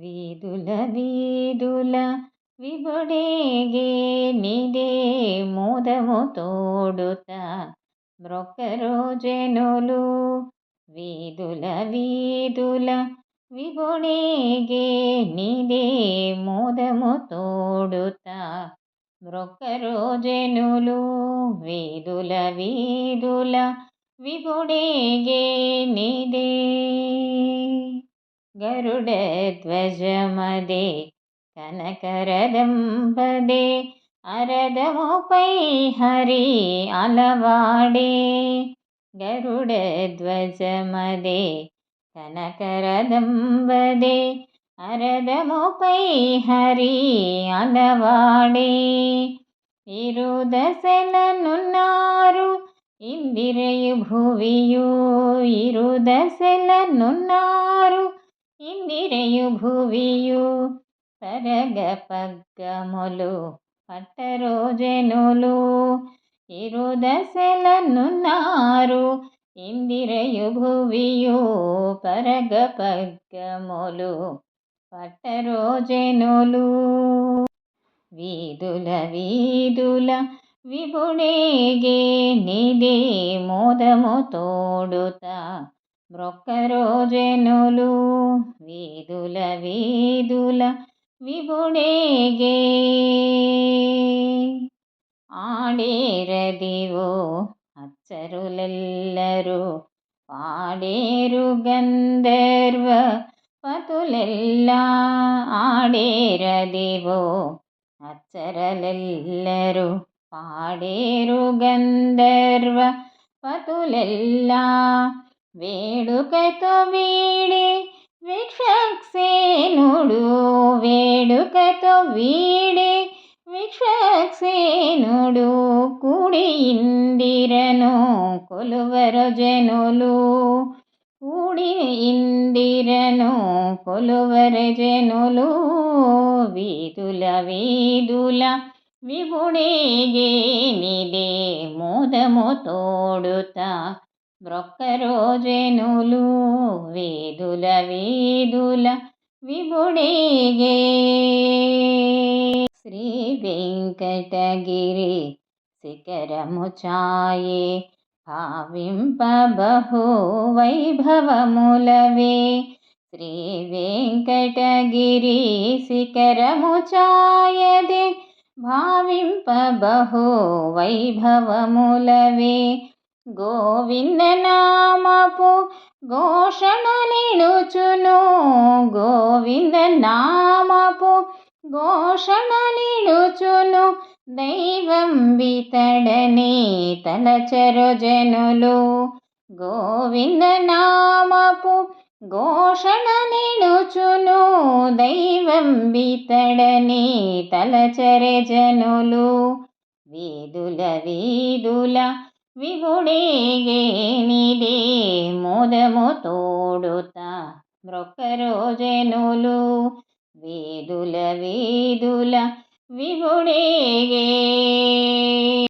వీధుల వీధుల విబుడేగే నిదే మోదము తోడుత. బ్రొక్కరో జనులు వీధుల వీధుల విబుడేగే నిదే మోదము తోడుత. బ్రొక్కరో జనులు వీధుల వీధుల విబుడేగే నిదే గరుడధ్వజమదే కనకరదంబదే అరదముపై హరి అలవాడే గరుడధ్వజమదే కనకరదంబదే అరదముపై హరి అలవాడే ఇరుదశలనున్నారు ఇందిరయు భువియు ఇరుదశలనున్నారు ఇందిరయు భువియు పరగ పగ్గములు పట్టరోజనులు ఇరుదశలనున్నారు. ఇందిరయు భువియు పరగ పగ్గములు పట్టరోజనులు వీధుల వీధుల విభుడేగే నిదే మోదము తోడుతా బ్రొక్కరోజనులు వీధుల వీధుల విభుడేగే. ఆడేరదివో అచ్చరులెల్లరూ పాడేరు గంధర్వ పతులెల్లా. ఆడేరదివో అచ్చరలెల్లరూ పాడేరు గంధర్వ పతులెల్లా. వేడుకతో వీడే విక్షక్సేనుడు వేడుకతో వీడే విక్షక్సేనుడు కూడి ఇందిరను కొలువరు జనులు. కూడి ఇందిరను కొలువరు జనులు వీధుల వీధుల విభుడేగే నిదే మోదము తోడుతా. బ్రొక్కరోజనులు వేదుల వేదుల విభుడేగే. శ్రీ వెంకటగిరి శిఖరము ఛాయే భావింప బహు వైభవములవే. శ్రీ వెంకటగిరి శిఖరము ఛాయదే భావింప బహు వైభవములవే. గోవిందనామపు ఘోషణ నిడుచును గోవిందనామపు ఘోషణ నిడుచును దైవం బితడని తలచరు జనులు గోవిందనామపు ఘోషణ నిడుచును దైవం బితడని తలచరే జనులు వీధుల వీధుల విగుడేగేనిదే మోదము తోడుత మ్రొక్కరోజనులు వేదుల వేదుల విగుడేగే